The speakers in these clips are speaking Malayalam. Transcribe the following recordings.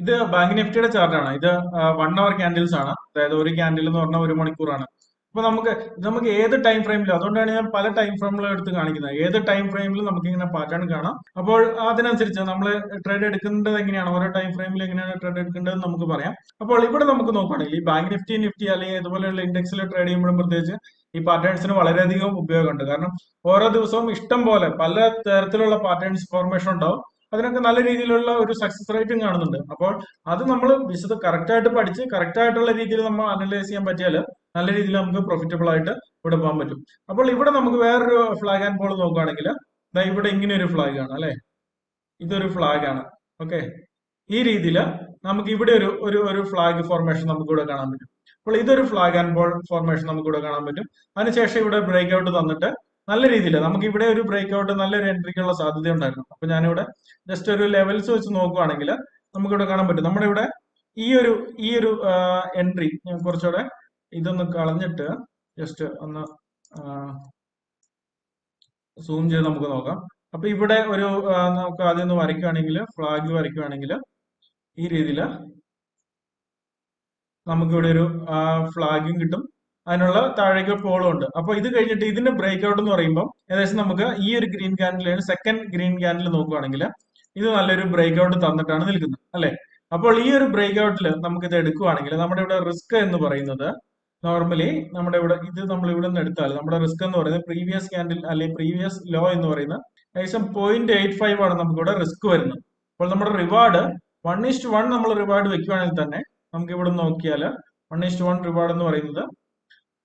ഇത് ബാങ്ക് നിഫ്റ്റിയുടെ ചാർട്ടാണ് ഇത് വൺ അവർ ക്യാൻഡിൽസ് ആണ്. അതായത് ഒരു ക്യാൻഡിൽ എന്ന് പറഞ്ഞാൽ ഒരു മണിക്കൂറാണ്. അപ്പൊ നമുക്ക് നമുക്ക് ഏത് ടൈം ഫ്രെയിമിലും അതുകൊണ്ടാണ് ഞാൻ പല ടൈം ഫ്രെയിമിലും എടുത്ത് കാണിക്കുന്നത്. ഏത് ടൈം ഫ്രെയിമിലും നമുക്ക് ഇങ്ങനെ പാറ്റേൺ കാണാം. അപ്പോൾ അതിനനുസരിച്ച് നമ്മൾ ട്രേഡ് എടുക്കേണ്ടത് എങ്ങനെയാണ്? ഓരോ ടൈം ഫ്രെയിമിൽ എങ്ങനെയാണ് ട്രേഡ് എടുക്കേണ്ടത് നമുക്ക് പറയാം. അപ്പോൾ ഇവിടെ നമുക്ക് നോക്കുകയാണെങ്കിൽ ഈ ബാങ്ക് നിഫ്റ്റി നിഫ്റ്റി അല്ലെങ്കിൽ ഇതുപോലെയുള്ള ഇൻഡെക്സിൽ ട്രേഡ് ചെയ്യുമ്പോഴും പ്രത്യേകിച്ച് ഈ പാറ്റേൺസിന് വളരെയധികം ഉപയോഗമുണ്ട്. കാരണം ഓരോ ദിവസവും ഇഷ്ടം പോലെ പല തരത്തിലുള്ള പാറ്റേൺസ് ഫോർമേഷൻ ഉണ്ടാവും. അതിനൊക്കെ നല്ല രീതിയിലുള്ള ഒരു സക്സസ് റേറ്റും കാണുന്നുണ്ട്. അപ്പോൾ അത് നമ്മൾ വിശദ കറക്റ്റ് ആയിട്ട് പഠിച്ച് കറക്റ്റ് ആയിട്ടുള്ള രീതിയിൽ നമ്മൾ അനലൈസ് ചെയ്യാൻ പറ്റിയാൽ നല്ല രീതിയിൽ നമുക്ക് പ്രോഫിറ്റബിൾ ആയിട്ട് ഇവിടെ പോകാൻ പറ്റും. അപ്പോൾ ഇവിടെ നമുക്ക് വേറൊരു ഫ്ലാഗ് ആൻഡ് പോൾ നോക്കുകയാണെങ്കിൽ ഇവിടെ ഇങ്ങനെ ഒരു ഫ്ലാഗ് ആണ് അല്ലെ? ഇതൊരു ഫ്ലാഗ് ആണ്. ഓക്കെ ഈ രീതിയിൽ നമുക്ക് ഇവിടെ ഒരു ഒരു ഒരു ഫ്ലാഗ് ഫോർമേഷൻ നമുക്ക് ഇവിടെ കാണാൻ പറ്റും. അപ്പോൾ ഇതൊരു ഫ്ലാഗ് ആൻഡ് ബോൾ ഫോർമേഷൻ നമുക്ക് ഇവിടെ കാണാൻ പറ്റും. അതിനുശേഷം ഇവിടെ ബ്രേക്ക് ഔട്ട് തന്നിട്ട് നല്ല രീതിയിൽ നമുക്ക് ഇവിടെ ഒരു ബ്രേക്ക് ഔട്ട് നല്ലൊരു എൻട്രിക്കുള്ള സാധ്യത ഉണ്ടായിരുന്നു അപ്പൊ ഞാനിവിടെ ജസ്റ്റ് ഒരു ലെവൽസ് വെച്ച് നോക്കുവാണെങ്കിൽ നമുക്കിവിടെ കാണാൻ പറ്റും. നമ്മുടെ ഇവിടെ ഈ ഒരു ഈ ഒരു എൻട്രി ഞാൻ കുറച്ചുകൂടെ ഇതൊന്ന് കളഞ്ഞിട്ട് ജസ്റ്റ് ഒന്ന് സൂം ചെയ്ത് നമുക്ക് നോക്കാം. അപ്പൊ ഇവിടെ ഒരു നമുക്ക് ആദ്യം ഒന്ന് വരയ്ക്കുകയാണെങ്കിൽ ഫ്ലാഗ് വരയ്ക്കുകയാണെങ്കിൽ ഈ രീതിയിൽ നമുക്കിവിടെ ഒരു ഫ്ലാഗും കിട്ടും. അതിനുള്ള താഴേക്ക് പോളും ഉണ്ട്. അപ്പോൾ ഇത് കഴിഞ്ഞിട്ട് ഇതിന്റെ ബ്രേക്ക് ഔട്ട് എന്ന് പറയുമ്പോൾ ഏകദേശം നമുക്ക് ഈ ഒരു ഗ്രീൻ ക്യാൻഡിലാണ് സെക്കൻഡ് ഗ്രീൻ ക്യാൻഡിൽ നോക്കുവാണെങ്കിൽ ഇത് നല്ലൊരു ബ്രേക്ക് ഔട്ട് തന്നിട്ടാണ് നിൽക്കുന്നത് അല്ലെ? അപ്പോൾ ഈ ഒരു ബ്രേക്ക് ഔട്ടിൽ നമുക്ക് ഇത് എടുക്കുവാണെങ്കിൽ നമ്മുടെ ഇവിടെ റിസ്ക് എന്ന് പറയുന്നത് നോർമലി നമ്മുടെ ഇവിടെ ഇത് നമ്മൾ ഇവിടെ നിന്ന് എടുത്താൽ നമ്മുടെ റിസ്ക് എന്ന് പറയുന്നത് പ്രീവിയസ് ക്യാൻഡിൽ അല്ലെങ്കിൽ പ്രീവിയസ് ലോ എന്ന് പറയുന്ന ഏകദേശം പോയിന്റ് എയ്റ്റ് ഫൈവ് ആണ് നമുക്ക് ഇവിടെ റിസ്ക് വരുന്നത്. അപ്പോൾ നമ്മുടെ reward one is to one നമ്മൾ റിവാർഡ് വെക്കുകയാണെങ്കിൽ തന്നെ നമുക്ക് ഇവിടെ നോക്കിയാൽ വൺ ഇസ്റ്റ് വൺ റിവാർഡ് എന്ന് പറയുന്നത്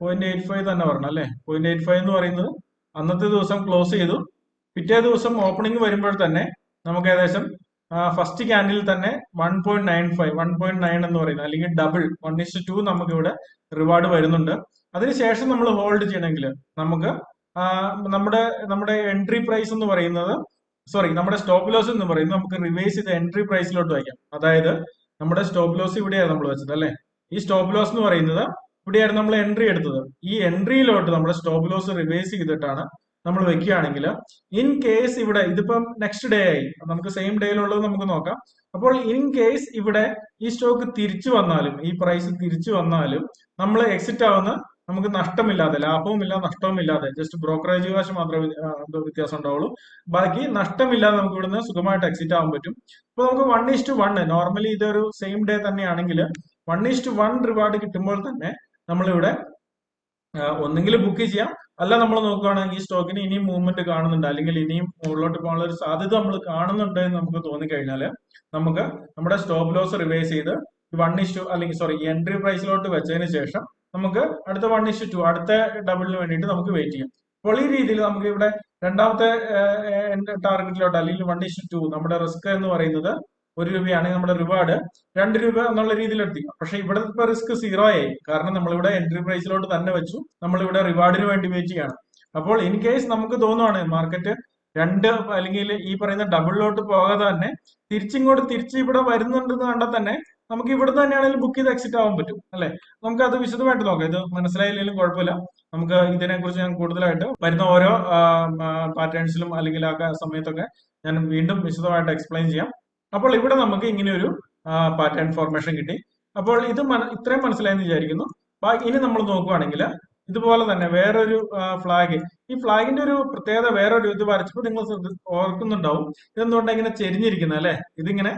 പോയിന്റ് എയ്റ്റ് ഫൈവ് തന്നെ പറഞ്ഞു അല്ലേ? പോയിന്റ് എയ്റ്റ് ഫൈവ് എന്ന് പറയുന്നത് അന്നത്തെ ദിവസം ക്ലോസ് ചെയ്തു. പിറ്റേ ദിവസം ഓപ്പണിംഗ് വരുമ്പോൾ തന്നെ നമുക്ക് ഏകദേശം ഫസ്റ്റ് ക്യാൻഡിൽ തന്നെ one point nine five one point nine എന്ന് പറയുന്നത് അല്ലെങ്കിൽ ഡബിൾ വൺ ഇസ് ടു നമുക്ക് ഇവിടെ റിവാർഡ് വരുന്നുണ്ട്. അതിനുശേഷം നമ്മൾ ഹോൾഡ് ചെയ്യണമെങ്കിൽ നമുക്ക് നമ്മുടെ നമ്മുടെ എൻട്രി പ്രൈസ് എന്ന് പറയുന്നത് സോറി നമ്മുടെ സ്റ്റോപ്പ് ലോസ് എന്ന് പറയുന്നത് നമുക്ക് റിവേഴ്സ് ചെയ്ത് എൻട്രി പ്രൈസിലോട്ട് വയ്ക്കാം. അതായത് നമ്മുടെ സ്റ്റോപ്പ് ലോസ് ഇവിടെയാണ് നമ്മൾ വെച്ചത് അല്ലെ? ഈ സ്റ്റോപ്പ് ലോസ് എന്ന് പറയുന്നത് ഇവിടെയായിരുന്നു നമ്മൾ എൻട്രി എടുത്തത്. ഈ എൻട്രിയിലോട്ട് നമ്മൾ സ്റ്റോപ്പ് ലോസ് റിവേഴ്സ് ചെയ്തിട്ടാണ് നമ്മൾ വെക്കുകയാണെങ്കിൽ ഇൻ കേസ് ഇവിടെ ഇതിപ്പം നെക്സ്റ്റ് ഡേ ആയി. നമുക്ക് സെയിം ഡേയിലുള്ളത് നമുക്ക് നോക്കാം. അപ്പോൾ ഇൻ കേസ് ഇവിടെ ഈ സ്റ്റോക്ക് തിരിച്ചു വന്നാലും ഈ പ്രൈസ് തിരിച്ചു വന്നാലും നമ്മൾ എക്സിറ്റ് ആവുന്ന നമുക്ക് നഷ്ടമില്ലാതെ ലാഭവുമില്ല നഷ്ടവുമില്ലാതെ ജസ്റ്റ് ബ്രോക്കറേജ് കാശ് മാത്രമേ വ്യത്യാസം ഉണ്ടാവുള്ളൂ. ബാക്കി നഷ്ടമില്ലാതെ നമുക്ക് ഇവിടുന്ന് സുഖമായിട്ട് എക്സിറ്റ് ആവാൻ പറ്റും. ഇപ്പൊ നമുക്ക് one is to one normally ഇതൊരു സെയിം ഡേ തന്നെയാണെങ്കിൽ one is to one reward കിട്ടുമ്പോൾ തന്നെ നമ്മളിവിടെ ഒന്നെങ്കിൽ ബുക്ക് ചെയ്യാം. അല്ല നമ്മൾ നോക്കുകയാണെങ്കിൽ ഈ സ്റ്റോക്കിന് ഇനിയും മൂവ്മെന്റ് കാണുന്നുണ്ട്. അല്ലെങ്കിൽ ഇനിയും മുകളിലോട്ട് പോകാനുള്ള ഒരു സാധ്യത നമ്മൾ കാണുന്നുണ്ട് എന്ന് നമുക്ക് തോന്നിക്കഴിഞ്ഞാൽ നമുക്ക് നമ്മുടെ സ്റ്റോപ്പ് ലോസ് റിവൈസ് ചെയ്ത് വൺ ഇഷ്യൂ അല്ലെങ്കിൽ സോറി എൻട്രി പ്രൈസിലോട്ട് വെച്ചതിന് ശേഷം നമുക്ക് അടുത്ത വൺ ഇഷ്യൂ ടു അടുത്ത ഡബിളിന് വേണ്ടിയിട്ട് നമുക്ക് വെയിറ്റ് ചെയ്യാം. അപ്പോൾ ഈ രീതിയിൽ നമുക്ക് ഇവിടെ രണ്ടാമത്തെ ടാർഗറ്റിലോട്ട് അല്ലെങ്കിൽ വൺ ഇഷ്യൂ ടു നമ്മുടെ റിസ്ക് എന്ന് പറയുന്നത് ഒരു രൂപയാണ് നമ്മുടെ റിവാർഡ് രണ്ട് രൂപ എന്നുള്ള രീതിയിൽ എത്തി പക്ഷെ ഇവിടെ ഇപ്പൊ റിസ്ക് സീറോ ആയി. കാരണം നമ്മളിവിടെ എൻട്രി പ്രൈസിലോട്ട് തന്നെ വെച്ചു. നമ്മളിവിടെ റിവാർഡിന് വേണ്ടി വെയിറ്റ് ചെയ്യണം. അപ്പോൾ ഇൻ കേസ് നമുക്ക് തോന്നുവാണ് മാർക്കറ്റ് രണ്ട് അല്ലെങ്കിൽ ഈ പറയുന്ന ഡബിളിലോട്ട് പോകാതെ തന്നെ തിരിച്ചിങ്ങോട്ട് തിരിച്ച് ഇവിടെ വരുന്നുണ്ടെന്ന് കണ്ടാൽ തന്നെ നമുക്ക് ഇവിടെ തന്നെയാണെങ്കിലും ബുക്ക് ചെയ്ത് എക്സിറ്റ് ആവാൻ പറ്റും. അല്ലെ? നമുക്ക് അത് വിശദമായിട്ട് നോക്കാം. ഇത് മനസ്സിലായില്ലെങ്കിലും കുഴപ്പമില്ല. നമുക്ക് ഇതിനെക്കുറിച്ച് ഞാൻ കൂടുതലായിട്ട് വരുന്ന ഓരോ പാറ്റേൺസിലും അല്ലെങ്കിൽ ആ സമയത്തൊക്കെ ഞാൻ വീണ്ടും വിശദമായിട്ട് എക്സ്പ്ലെയിൻ ചെയ്യാം. അപ്പോൾ ഇവിടെ നമുക്ക് ഇങ്ങനെ ഒരു പാറ്റേൺ ഫോർമേഷൻ കിട്ടി. അപ്പോൾ ഇത് ഇത്രയും മനസ്സിലായെന്ന് വിചാരിക്കുന്നു. ഇനി നമ്മൾ നോക്കുവാണെങ്കിൽ ഇതുപോലെ തന്നെ വേറൊരു ഫ്ലാഗ് ഈ ഫ്ലാഗിന്റെ ഒരു പ്രത്യേകത വേറൊരു ഇത് വരച്ചപ്പോൾ നിങ്ങൾ ഓർക്കുന്നുണ്ടാവും. ഇതെന്തുകൊണ്ടാണ് ഇങ്ങനെ ചെരിഞ്ഞിരിക്കുന്നത് അല്ലെ? ഇതിങ്ങനെ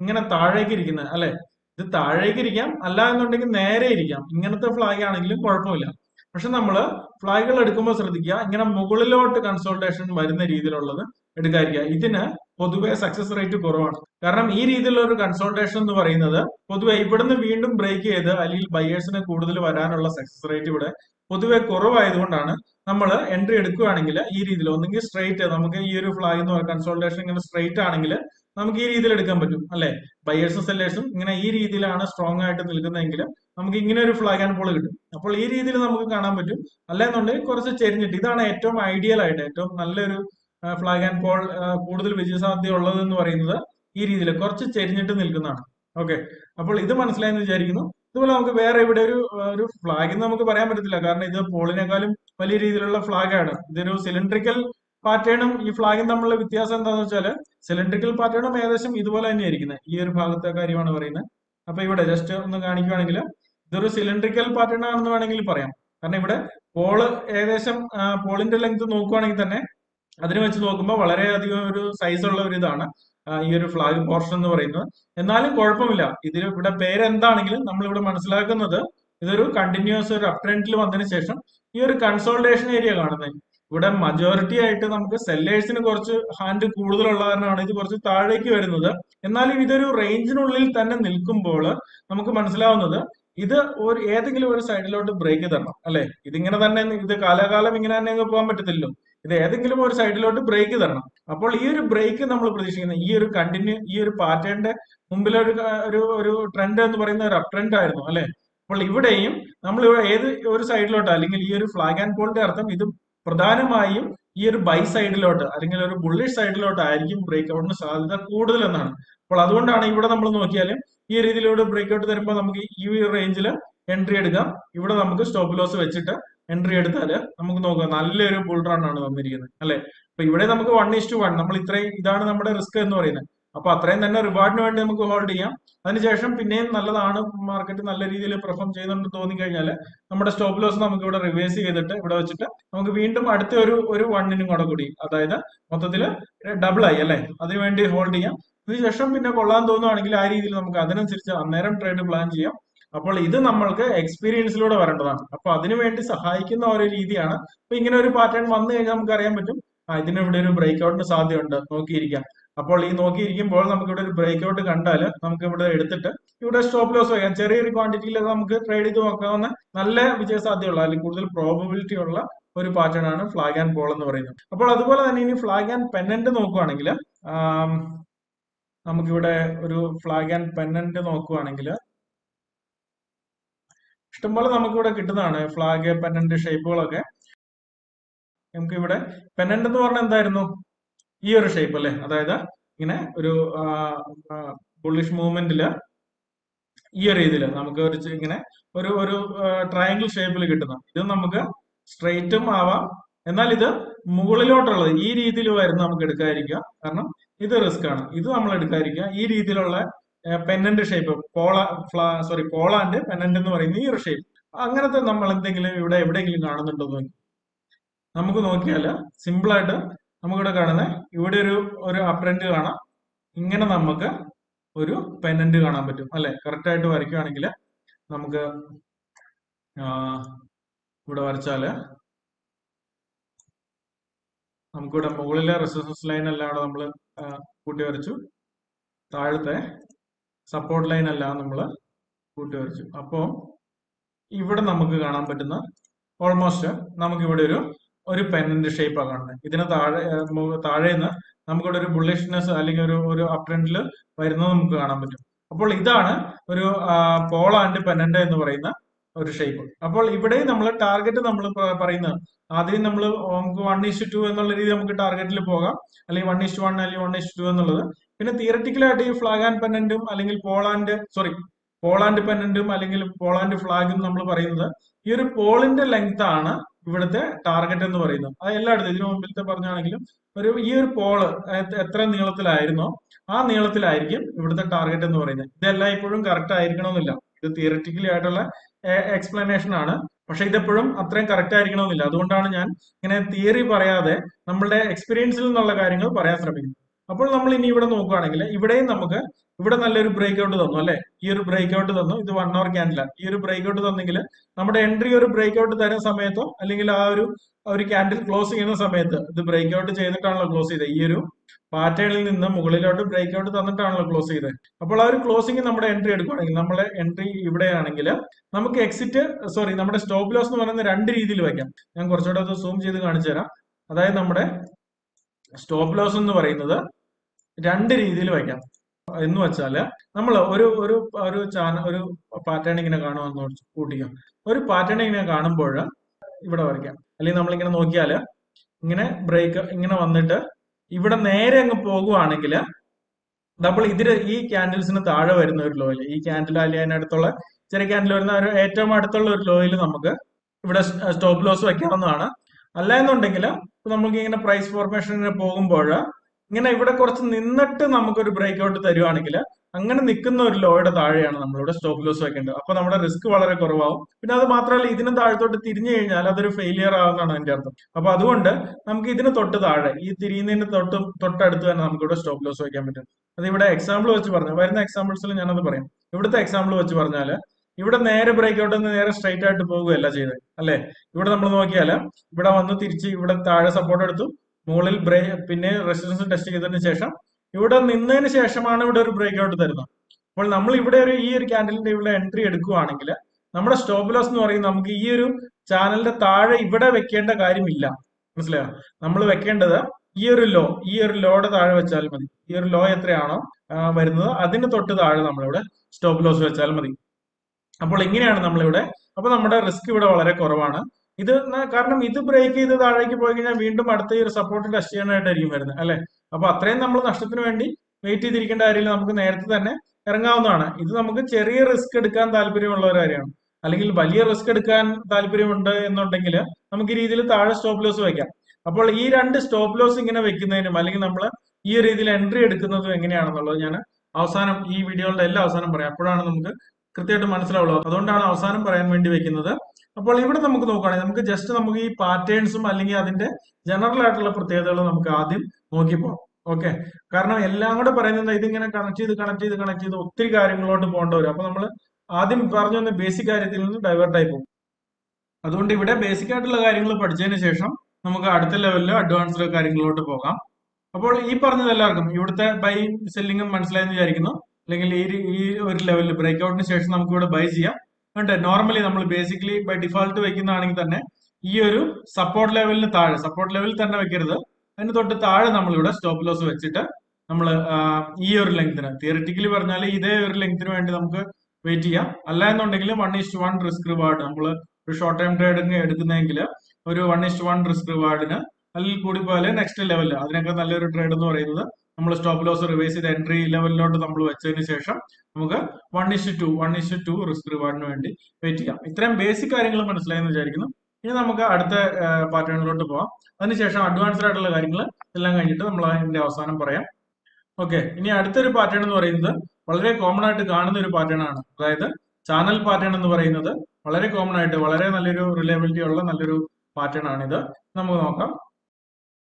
ഇങ്ങനെ താഴേക്ക് ഇരിക്കുന്നത് അല്ലെ? ഇത് താഴേക്ക് ഇരിക്കാം. അല്ല എന്നുണ്ടെങ്കിൽ നേരെ ഇരിക്കാം. ഇങ്ങനത്തെ ഫ്ലാഗ് ആണെങ്കിലും കുഴപ്പമില്ല. പക്ഷെ നമ്മൾ ഫ്ലാഗുകൾ എടുക്കുമ്പോൾ ശ്രദ്ധിക്കുക. ഇങ്ങനെ മുകളിലോട്ട് കൺസോൾട്ടേഷൻ വരുന്ന രീതിയിലുള്ളത് എടുക്കാതിരിക്കുക. ഇതിന് പൊതുവെ സക്സസ് റേറ്റ് കുറവാണ്. കാരണം ഈ രീതിയിലുള്ള ഒരു കൺസൾട്ടേഷൻ എന്ന് പറയുന്നത് പൊതുവെ ഇവിടുന്ന് വീണ്ടും ബ്രേക്ക് ചെയ്ത് അല്ലെങ്കിൽ ബയേഴ്സിന് കൂടുതൽ വരാനുള്ള സക്സസ് റേറ്റ് ഇവിടെ പൊതുവെ കുറവായതുകൊണ്ടാണ് നമ്മൾ എൻട്രി എടുക്കുകയാണെങ്കിൽ ഈ രീതിയിൽ ഒന്നെങ്കിൽ സ്ട്രേറ്റ് നമുക്ക് ഈ ഒരു ഫ്ലാഗ് എന്ന് പറയുന്ന കൺസൾട്ടേഷൻ ഇങ്ങനെ സ്ട്രേറ്റ് ആണെങ്കിൽ നമുക്ക് ഈ രീതിയിൽ എടുക്കാൻ പറ്റും അല്ലെ? ബയേഴ്സും സെല്ലേഴ്സും ഇങ്ങനെ ഈ രീതിയിലാണ് സ്ട്രോങ് ആയിട്ട് നിൽക്കുന്നതെങ്കിൽ നമുക്ക് ഇങ്ങനെ ഒരു ഫ്ലാഗ് ആൻഡ് പോൾ കിട്ടും. അപ്പോൾ ഈ രീതിയിൽ നമുക്ക് കാണാൻ പറ്റും. അല്ലെന്നുണ്ടെങ്കിൽ കുറച്ച് ചെരിഞ്ഞിട്ട് ഇതാണ് ഏറ്റവും ഐഡിയൽ ആയിട്ട് ഏറ്റവും നല്ലൊരു ഫ്ലാഗ് ആൻഡ് പോൾ കൂടുതൽ വിജയസാധ്യത ഉള്ളത് എന്ന് പറയുന്നത് ഈ രീതിയിൽ കുറച്ച് ചെരിഞ്ഞിട്ട് നിൽക്കുന്നതാണ്. ഓക്കെ അപ്പോൾ ഇത് മനസ്സിലായെന്ന് വിചാരിക്കുന്നു. ഇതുപോലെ നമുക്ക് വേറെ ഇവിടെ ഒരു ഒരു ഫ്ലാഗ് എന്ന് നമുക്ക് പറയാൻ പറ്റത്തില്ല. കാരണം ഇത് പോളിനേക്കാളും വലിയ രീതിയിലുള്ള ഫ്ലാഗാണ് ഇതൊരു സിലിണ്ടറിക്കൽ പാറ്റേണും ഈ ഫ്ലാഗും തമ്മിലുള്ള വ്യത്യാസം എന്താണെന്ന് വെച്ചാൽ സിലിണ്ടറിക്കൽ പാറ്റേണും ഏകദേശം ഇതുപോലെ തന്നെ ഇരിക്കുന്നത്. ഈ ഒരു ഭാഗത്തെ കാര്യമാണ് പറയുന്നത്. അപ്പൊ ഇവിടെ ജസ്റ്റ് ഒന്ന് കാണിക്കുവാണെങ്കിൽ ഇതൊരു സിലിണ്ടറിക്കൽ പാറ്റേൺ ആണെന്ന് വേണമെങ്കിൽ പറയാം. കാരണം ഇവിടെ പോൾ ഏകദേശം പോളിന്റെ ലെങ്ത് നോക്കുവാണെങ്കിൽ തന്നെ അതിന് വെച്ച് നോക്കുമ്പോൾ വളരെയധികം ഒരു സൈസ് ഉള്ള ഒരു ഇതാണ് ഈ ഒരു ഫ്ലാഗ് പോർഷൻ എന്ന് പറയുന്നത്. എന്നാലും കുഴപ്പമില്ല. ഇതിൽ ഇവിടെ പേരെന്താണെങ്കിലും നമ്മൾ ഇവിടെ മനസ്സിലാക്കുന്നത് ഇതൊരു കണ്ടിന്യൂസ് ഒരു അപ് ട്രെൻഡിൽ വന്നതിന് ശേഷം ഈ ഒരു കൺസോൾട്ടേഷൻ ഏരിയ കാണുന്നത്. ഇവിടെ മജോറിറ്റി ആയിട്ട് നമുക്ക് സെല്ലേഴ്സിന് കുറച്ച് ഹാൻഡ് കൂടുതലുള്ള കാരണമാണ് ഇത് കുറച്ച് താഴേക്ക് വരുന്നത്. എന്നാലും ഇതൊരു റേഞ്ചിനുള്ളിൽ തന്നെ നിൽക്കുമ്പോൾ നമുക്ക് മനസ്സിലാവുന്നത് ഇത് ഒരു ഏതെങ്കിലും ഒരു സൈഡിലോട്ട് ബ്രേക്ക് തരണം അല്ലെ? ഇതിങ്ങനെ തന്നെ ഇത് കാലാകാലം ഇങ്ങനെ തന്നെ പോകാൻ പറ്റത്തില്ലല്ലോ. ഇത് ഏതെങ്കിലും ഒരു സൈഡിലോട്ട് ബ്രേക്ക് തരണം. അപ്പോൾ ഈ ഒരു ബ്രേക്ക് നമ്മൾ പ്രതീക്ഷിക്കുന്നത് ഈ ഒരു കണ്ടിന്യൂ ഈ ഒരു പാറ്റേണിന്റെ മുമ്പിലെ ഒരു ഒരു ട്രെൻഡ് എന്ന് പറയുന്ന ഒരു അപ് ട്രെൻഡ് ആയിരുന്നു അല്ലെ? അപ്പോൾ ഇവിടെയും നമ്മൾ ഏത് ഒരു സൈഡിലോട്ട് അല്ലെങ്കിൽ ഈ ഒരു ഫ്ലാഗ് ആൻഡ് പോളിന്റെ അർത്ഥം ഇത് പ്രധാനമായും ഈ ഒരു ബൈ സൈഡിലോട്ട് അല്ലെങ്കിൽ ഒരു ബുള്ളിഷ് സൈഡിലോട്ട് ആയിരിക്കും ബ്രേക്ക് ഔട്ടിന് സാധ്യത കൂടുതൽ എന്നാണ്. അപ്പോൾ അതുകൊണ്ടാണ് ഇവിടെ നമ്മൾ നോക്കിയാൽ ഈ രീതിയിലൂടെ ബ്രേക്ക് ഔട്ട് തരുമ്പോൾ നമുക്ക് ഈ റേഞ്ചിൽ എൻട്രി എടുക്കാം. ഇവിടെ നമുക്ക് സ്റ്റോപ്പ് ലോസ് വെച്ചിട്ട് എൻട്രി എടുത്താൽ നമുക്ക് നോക്കാം. നല്ലൊരു ബുൾ റൺ ആണ് വന്നിരിക്കുന്നത് അല്ലെ? അപ്പൊ ഇവിടെ നമുക്ക് വൺ ഇസ് ടു വൺ നമ്മൾ ഇത്രയും ഇതാണ് നമ്മുടെ റിസ്ക് എന്ന് പറയുന്നത്. അപ്പൊ അത്രയും തന്നെ റിവാർഡിന് വേണ്ടി നമുക്ക് ഹോൾഡ് ചെയ്യാം. അതിനുശേഷം പിന്നെയും നല്ലതാണ് മാർക്കറ്റ് നല്ല രീതിയിൽ പെർഫോം ചെയ്യുന്നുണ്ട് തോന്നിക്കഴിഞ്ഞാൽ നമ്മുടെ സ്റ്റോപ്പ് ലോസ് നമുക്ക് ഇവിടെ റിവേഴ്സ് ചെയ്തിട്ട് ഇവിടെ വെച്ചിട്ട് നമുക്ക് വീണ്ടും അടുത്ത ഒരു ഒരു വണ്ണിനും കൂടെ കൂടി അതായത് മൊത്തത്തിൽ ഡബിൾ ആയി അല്ലെ? അതിനുവേണ്ടി ഹോൾഡ് ചെയ്യാം. അതിനുശേഷം പിന്നെ കൊള്ളാൻ തോന്നുവാണെങ്കിൽ ആ രീതിയിൽ നമുക്ക് അതിനനുസരിച്ച് അന്നേരം ട്രേഡ് പ്ലാൻ ചെയ്യാം. അപ്പോൾ ഇത് നമ്മൾക്ക് എക്സ്പീരിയൻസിലൂടെ വരേണ്ടതാണ്. അപ്പൊ അതിനുവേണ്ടി സഹായിക്കുന്ന ഒരു രീതിയാണ്. അപ്പൊ ഇങ്ങനെ ഒരു പാറ്റേൺ വന്നു കഴിഞ്ഞാൽ നമുക്ക് അറിയാൻ പറ്റും. ആ ഇതിന് ഇവിടെ ഒരു ബ്രേക്ക് ഔട്ടിന് സാധ്യതയുണ്ട്. നോക്കിയിരിക്കാം. അപ്പോൾ ഈ നോക്കിയിരിക്കുമ്പോൾ നമുക്ക് ഇവിടെ ഒരു ബ്രേക്ക് ഔട്ട് കണ്ടാൽ നമുക്ക് ഇവിടെ എടുത്തിട്ട് ഇവിടെ സ്റ്റോപ്പ് ലോസ് വയ്ക്കാം. ചെറിയൊരു ക്വാണ്ടിറ്റിയിൽ നമുക്ക് ട്രേഡ് ചെയ്ത് നോക്കാവുന്ന നല്ല വിജയ സാധ്യതയുള്ള അല്ലെങ്കിൽ കൂടുതൽ പ്രോബബിലിറ്റി ഉള്ള ഒരു പാറ്റേൺ ആണ് ഫ്ലാഗ് ആൻഡ് ബോൾ എന്ന് പറയുന്നത്. അപ്പോൾ അതുപോലെ തന്നെ ഇനി ഫ്ലാഗ് ആൻഡ് പെന്നന്റ് നോക്കുവാണെങ്കിൽ നമുക്കിവിടെ ഒരു ഫ്ലാഗ് ആൻഡ് പെന്നന്റ് നോക്കുവാണെങ്കിൽ ഇഷ്ടംപോലെ നമുക്കിവിടെ കിട്ടുന്നതാണ്. ഫ്ലാഗ് പെന്നന്റ് ഷേപ്പുകളൊക്കെ നമുക്ക് ഇവിടെ പെന്നന്റ് എന്ന് പറഞ്ഞാൽ എന്തായിരുന്നു? ഈ ഒരു ഷേപ്പ് അല്ലെ? അതായത് ഇങ്ങനെ ഒരു ബുള്ളിഷ് മൂവ്മെന്റിൽ ഈ ഒരു രീതിയിൽ നമുക്ക് ഒരു ഇങ്ങനെ ഒരു ഒരു ട്രയാങ്കിൾ ഷേപ്പിൽ കിട്ടുന്ന. ഇത് നമുക്ക് സ്ട്രെയിറ്റും ആവാം. എന്നാൽ ഇത് മുകളിലോട്ടുള്ളത് ഈ രീതിയിലുമായിരുന്നു നമുക്ക് എടുക്കാതിരിക്കുക. കാരണം ഇത് റിസ്ക് ആണ്. ഇത് നമ്മൾ എടുക്കാതിരിക്കുക. ഈ രീതിയിലുള്ള പെന്നന്റ് ഷേപ്പ് പോള സോറി പോളാൻഡ് പെന്നന്റ് എന്ന് പറയുന്ന ഈ ഒരു ഷേപ്പ് അങ്ങനത്തെ നമ്മൾ എന്തെങ്കിലും ഇവിടെ എവിടെയെങ്കിലും കാണുന്നുണ്ടോ എന്ന് നമുക്ക് നോക്കിയാൽ സിമ്പിൾ ആയിട്ട് നമുക്കിവിടെ കാണുന്ന ഇവിടെ ഒരു ഒരു അപ്രന്റ് കാണാം. ഇങ്ങനെ നമുക്ക് ഒരു പെന്നന്റ് കാണാൻ പറ്റും അല്ലെ? കറക്റ്റ് ആയിട്ട് വരയ്ക്കുകയാണെങ്കിൽ നമുക്ക് ഇവിടെ വരച്ചാൽ നമുക്കിവിടെ മുകളിലെ റെസിസ്റ്റൻസ് ലൈൻ എല്ലാം നമ്മൾ കൂട്ടി വരച്ചു. താഴത്തെ സപ്പോർട്ട് ലൈൻ അല്ല നമ്മൾ കൂട്ടി വരച്ചു അപ്പോൾ ഇവിടെ നമുക്ക് കാണാൻ പറ്റുന്ന ഓൾമോസ്റ്റ് നമുക്ക് ഇവിടെ ഒരു ഒരു പെന്നിന്റെ ഷേപ്പാണ് കാണുന്നത് ഇതിന് താഴെ താഴെ നിന്ന് നമുക്കിവിടെ ഒരു ബുള്ളിഷ്നെസ് അല്ലെങ്കിൽ ഒരു ഒരു അപ് ട്രെൻഡിൽ വരുന്നത് നമുക്ക് കാണാൻ പറ്റും. അപ്പോൾ ഇതാണ് ഒരു പോള ആൻഡ് പെനന്റ് എന്ന് പറയുന്ന ഒരു ഷേപ്പ് അപ്പോൾ ഇവിടെ നമ്മൾ ടാർഗറ്റ് നമ്മൾ പറയുന്നത് ആദ്യം നമ്മൾ നമുക്ക് വൺ ഇസ് ടു എന്നുള്ള രീതി നമുക്ക് ടാർഗറ്റിൽ പോകാം. അല്ലെങ്കിൽ വൺ ഇസ് വൺ അല്ലെങ്കിൽ വൺ ഇസ് ടു എന്നുള്ളത് പിന്നെ തിയററ്റിക്കലായിട്ട് ഈ ഫ്ലാഗ് ആൻഡ് പെനന്റും അല്ലെങ്കിൽ പോളാൻഡ് സോറി പോളാൻഡ് പെനന്റും അല്ലെങ്കിൽ പോളാൻഡ് ഫ്ലാഗും നമ്മൾ പറയുന്നത് ഈ ഒരു പോളിന്റെ ലെങ്ത് ആണ് ഇവിടുത്തെ ടാർഗറ്റ് എന്ന് പറയുന്നത്. അത് എല്ലായിടത്തും ഇതിനു മുമ്പിലത്തെ പറഞ്ഞാണെങ്കിലും ഒരു ഈ ഒരു പോൾ എത്ര നീളത്തിലായിരുന്നോ ആ നീളത്തിലായിരിക്കും ഇവിടുത്തെ ടാർഗറ്റ് എന്ന് പറയുന്നത്. ഇതെല്ലാം ഇപ്പോഴും കറക്റ്റ് ആയിരിക്കണമെന്നില്ല. ഇത് തിയററ്റിക്കലി ആയിട്ടുള്ള എക്സ്പ്ലനേഷൻ ആണ്. പക്ഷെ ഇതെപ്പോഴും അത്രയും കറക്റ്റ് ആയിരിക്കണമെന്നില്ല. അതുകൊണ്ടാണ് ഞാൻ ഇങ്ങനെ തിയറി പറയാതെ നമ്മളുടെ എക്സ്പീരിയൻസിൽ നിന്നുള്ള കാര്യങ്ങൾ പറയാൻ ശ്രമിക്കുന്നത്. അപ്പോൾ നമ്മൾ ഇനി ഇവിടെ നോക്കുകയാണെങ്കിൽ ഇവിടെയും നമുക്ക് ഇവിടെ നല്ലൊരു ബ്രേക്ക് ഔട്ട് തന്നു അല്ലെ? ഈ ഒരു ബ്രേക്ക് ഔട്ട് തന്നു ഇത് വൺ അവർ ക്യാൻഡിലാണ് ഈ ഒരു ബ്രേക്ക് ഔട്ട് തന്നെങ്കിൽ നമ്മുടെ എൻട്രി ഒരു ബ്രേക്ക് ഔട്ട് തരുന്ന സമയത്തോ അല്ലെങ്കിൽ ആ ഒരു ഒരു ക്യാൻഡിൽ ക്ലോസ് ചെയ്യുന്ന സമയത്ത് ഇത് ബ്രേക്ക് ഔട്ട് ചെയ്തിട്ടാണല്ലോ ക്ലോസ് ചെയ്തത്. ഈ ഒരു പാറ്റേണിൽ നിന്ന് മുകളിലോട്ട് ബ്രേക്ക് ഔട്ട് തന്നിട്ടാണല്ലോ ക്ലോസ് ചെയ്തത്. അപ്പോൾ ആ ഒരു ക്ലോസിംഗ് നമ്മുടെ എൻട്രി എടുക്കുകയാണെങ്കിൽ നമ്മുടെ എൻട്രി ഇവിടെയാണെങ്കിൽ നമുക്ക് എക്സിറ്റ് സോറി നമ്മുടെ സ്റ്റോപ്പ് ലോസ് എന്ന് പറയുന്നത് രണ്ട് രീതിയിൽ വയ്ക്കാം. ഞാൻ കുറച്ചുകൂടെ അത് സൂം ചെയ്ത് കാണിച്ചു തരാം അതായത് നമ്മുടെ സ്റ്റോപ്പ് ലോസ് എന്ന് പറയുന്നത് രണ്ട് രീതിയിൽ വയ്ക്കാം. എന്ന് വെച്ചാൽ നമ്മൾ ഒരു ഒരു ഒരു ചാനൽ ഒരു പാറ്റേൺ ഇങ്ങനെ കാണുമെന്ന് കൂട്ടിക്കാം. ഒരു പാറ്റേൺ ഇങ്ങനെ കാണുമ്പോൾ ഇവിടെ വരയ്ക്കാം. അല്ലെങ്കിൽ നമ്മളിങ്ങനെ നോക്കിയാൽ ഇങ്ങനെ ബ്രേക്ക് ഇങ്ങനെ വന്നിട്ട് ഇവിടെ നേരെ അങ്ങ് പോകുവാണെങ്കിൽ നമ്മൾ ഇതിന് ഈ ക്യാൻഡിൽസിന് താഴെ വരുന്ന ഒരു ലോയിൽ ഈ ക്യാൻഡിൽ അല്ലെങ്കിൽ അതിനടുത്തുള്ള ചെറിയ ക്യാൻഡിൽ വരുന്ന ഒരു ഏറ്റവും അടുത്തുള്ള ഒരു ലോയിൽ നമുക്ക് ഇവിടെ സ്റ്റോപ്പ് ലോസ് വെക്കാവുന്നതാണ് അല്ല എന്നുണ്ടെങ്കിൽ നമുക്ക് ഇങ്ങനെ പ്രൈസ് ഫോർമേഷൻ ഇങ്ങനെ പോകുമ്പോൾ ഇങ്ങനെ ഇവിടെ കുറച്ച് നിന്നിട്ട് നമുക്കൊരു ബ്രേക്ക് ഔട്ട് തരുവാണെങ്കിൽ അങ്ങനെ നിൽക്കുന്ന ഒരു ലോയുടെ താഴെയാണ് നമ്മളിവിടെ സ്റ്റോപ്പ് ലോസ് വെക്കേണ്ടത് അപ്പൊ നമ്മുടെ റിസ്ക് വളരെ കുറവാകും പിന്നെ അത് മാത്രമല്ല ഇതിന് താഴത്തോട്ട് തിരിഞ്ഞു കഴിഞ്ഞാൽ അതൊരു ഫെയിലിയർ ആകുന്നതാണ് അതിന്റെ അർത്ഥം. അപ്പൊ അതുകൊണ്ട് നമുക്ക് ഇതിന് തൊട്ട് താഴെ ഈ തിരിയുന്നതിന് തൊട്ട് തൊട്ടടുത്ത് തന്നെ നമുക്ക് ഇവിടെ സ്റ്റോപ്പ് ലോസ് വെക്കാൻ പറ്റും. അത് ഇവിടെ എക്സാമ്പിൾ വെച്ച് പറഞ്ഞു വരുന്ന എക്സാമ്പിൾസിൽ ഞാനത് പറയാം. ഇവിടുത്തെ എക്സാമ്പിൾ വെച്ച് പറഞ്ഞാൽ ഇവിടെ നേരെ ബ്രേക്ക് ഔട്ട് നേരെ സ്ട്രൈറ്റ് ആയിട്ട് പോകുകയല്ല ചെയ്തത്. അല്ലെ? ഇവിടെ നമ്മൾ നോക്കിയാൽ ഇവിടെ വന്ന് തിരിച്ച് ഇവിടെ താഴെ സപ്പോർട്ട് എടുത്തു. മുകളിൽ ബ്രേ പിന്നെ റെസിസ്റ്റൻസ് ടെസ്റ്റ് ചെയ്തതിന് ശേഷം ഇവിടെ നിന്നതിന് ശേഷമാണ് ഇവിടെ ഒരു ബ്രേക്ക് ഔട്ട് തരുന്നത്. അപ്പോൾ നമ്മൾ ഇവിടെ ഒരു ഈ ഒരു ക്യാൻഡലിന്റെ ഇവിടെ എൻട്രി എടുക്കുകയാണെങ്കിൽ നമ്മുടെ സ്റ്റോപ്പ് ലോസ് എന്ന് പറയുന്നത് നമുക്ക് ഈ ഒരു ചാനലിന്റെ താഴെ ഇവിടെ വെക്കേണ്ട കാര്യമില്ല. മനസ്സിലായോ? നമ്മൾ വെക്കേണ്ടത് ഈ ഒരു ലോ ഈ ഒരു ലോയുടെ താഴെ വെച്ചാൽ മതി. ഈ ഒരു ലോ എത്രയാണോ വരുന്നത് അതിന് തൊട്ട് താഴെ നമ്മളിവിടെ സ്റ്റോപ്പ് ലോസ് വെച്ചാൽ മതി. അപ്പോൾ ഇങ്ങനെയാണ് നമ്മളിവിടെ അപ്പൊ നമ്മുടെ റിസ്ക് ഇവിടെ വളരെ കുറവാണ്. ഇത് കാരണം ഇത് ബ്രേക്ക് ചെയ്ത് താഴേക്ക് പോയി കഴിഞ്ഞാൽ വീണ്ടും അടുത്ത ഈ ഒരു സപ്പോർട്ട് ടെസ്റ്റ് ചെയ്യാനായിട്ടായിരിക്കും വരുന്നത് അല്ലെ? അപ്പൊ അത്രയും നമ്മൾ നഷ്ടത്തിന് വേണ്ടി വെയിറ്റ് ചെയ്തിരിക്കേണ്ട കാര്യമില്ല. നമുക്ക് നേരത്തെ തന്നെ ഇറങ്ങാവുന്നതാണ്. ഇത് നമുക്ക് ചെറിയ റിസ്ക് എടുക്കാൻ താല്പര്യമുള്ള ഒരു കാര്യമാണ്. അല്ലെങ്കിൽ വലിയ റിസ്ക് എടുക്കാൻ താല്പര്യമുണ്ട് എന്നുണ്ടെങ്കിൽ നമുക്ക് ഈ രീതിയിൽ താഴെ സ്റ്റോപ്പ് ലോസ് വെക്കാം അപ്പോൾ ഈ രണ്ട് സ്റ്റോപ്പ് ലോസ് ഇങ്ങനെ വെക്കുന്നതിനും അല്ലെങ്കിൽ നമ്മൾ ഈ രീതിയിൽ എൻട്രി എടുക്കുന്നതും എങ്ങനെയാണെന്നുള്ളത് ഞാൻ അവസാനം ഈ വീഡിയോയുടെ എല്ലാം അവസാനം പറയാം. അപ്പോഴാണ് നമുക്ക് കൃത്യമായിട്ട് മനസ്സിലാവുള്ളൂ. അതുകൊണ്ടാണ് അവസാനം പറയാൻ വേണ്ടി വെക്കുന്നത് അപ്പോൾ ഇവിടെ നമുക്ക് നോക്കുകയാണെങ്കിൽ നമുക്ക് ജസ്റ്റ് നമുക്ക് ഈ പാറ്റേൺസും അല്ലെങ്കിൽ അതിന്റെ ജനറൽ ആയിട്ടുള്ള പ്രത്യേകതകൾ നമുക്ക് ആദ്യം നോക്കിപ്പോകാം ഓക്കെ കാരണം എല്ലാം കൂടെ പറയുന്നത് ഇതിങ്ങനെ കണക്ട് ചെയ്ത് കണക്ട് ചെയ്ത് കണക്ട് ചെയ്ത് ഒത്തിരി കാര്യങ്ങളോട്ട് പോകേണ്ട വരും. അപ്പൊ നമ്മൾ ആദ്യം പറഞ്ഞു വന്ന ബേസിക് കാര്യത്തിൽ നിന്ന് ഡൈവേർട്ട് ആയി പോകും. അതുകൊണ്ട് ഇവിടെ ബേസിക് ആയിട്ടുള്ള കാര്യങ്ങൾ പഠിച്ചതിന് ശേഷം നമുക്ക് അടുത്ത ലെവലിൽ അഡ്വാൻസ്ഡ് കാര്യങ്ങളിലോട്ട് പോകാം. അപ്പോൾ ഈ പറഞ്ഞത് എല്ലാവർക്കും ഇവിടുത്തെ ബൈ സെല്ലിങ്ങും മനസ്സിലായെന്ന് വിചാരിക്കുന്നു. അല്ലെങ്കിൽ ഈ ഒരു ലെവലിൽ ബ്രേക്ക്ഔട്ടിന് ശേഷം നമുക്ക് ഇവിടെ ബൈ ചെയ്യാം. ഉണ്ട് നോർമലി നമ്മൾ ബേസിക്കലി ബൈ ഡിഫോൾട്ട് വെക്കുന്നതാണെങ്കിൽ തന്നെ ഈ ഒരു സപ്പോർട്ട് ലെവലിന് താഴെ സപ്പോർട്ട് ലെവലിൽ തന്നെ വെക്കരുത്. അതിന് തൊട്ട് താഴെ നമ്മളിവിടെ സ്റ്റോപ്പ് ലോസ് വെച്ചിട്ട് നമ്മൾ ഈ ഒരു ലെങ്തിന് തിയറിറ്റിക്കലി പറഞ്ഞാൽ ഇതേ ഒരു ലെങ്തിന് വേണ്ടി നമുക്ക് വെയിറ്റ് ചെയ്യാം. അല്ല എന്നുണ്ടെങ്കിൽ one is to one risk reward നമ്മൾ ഒരു ഷോർട്ട് ടൈം ട്രേഡിങ് എടുക്കുന്നെങ്കിൽ ഒരു one is to one risk റിവാർഡിന് അതിൽ കൂടി പോലെ നെക്സ്റ്റ് ലെവലിൽ അതിനൊക്കെ നല്ലൊരു ട്രേഡ് എന്ന് പറയുന്നത് നമ്മൾ സ്റ്റോപ്പ് ലോസ് റിവേഴ്സ് ചെയ്ത് എൻട്രി ലെവലിലോട്ട് നമ്മൾ വെച്ചതിന് ശേഷം നമുക്ക് one is to two one is to two risk റിവാർഡിന് വേണ്ടി വെയിറ്റ് ചെയ്യാം. ഇത്രയും ബേസിക് കാര്യങ്ങൾ മനസ്സിലായെന്ന് വിചാരിക്കുന്നു. ഇനി നമുക്ക് അടുത്ത പാറ്റേണിലോട്ട് പോവാം. അതിനുശേഷം അഡ്വാൻസ്ഡ് ആയിട്ടുള്ള കാര്യങ്ങൾ എല്ലാം കഴിഞ്ഞിട്ട് നമ്മൾ അതിന്റെ അവസാനം പറയാം. ഓക്കെ ഇനി അടുത്തൊരു പാറ്റേൺ എന്ന് പറയുന്നത് വളരെ കോമൺ ആയിട്ട് കാണുന്ന ഒരു പാറ്റേൺ ആണ്. അതായത് ചാനൽ പാറ്റേൺ എന്ന് പറയുന്നത് വളരെ കോമൺ ആയിട്ട് വളരെ നല്ലൊരു റിലയബിലിറ്റി ഉള്ള നല്ലൊരു പാറ്റേൺ ഇത് നമുക്ക് നോക്കാം.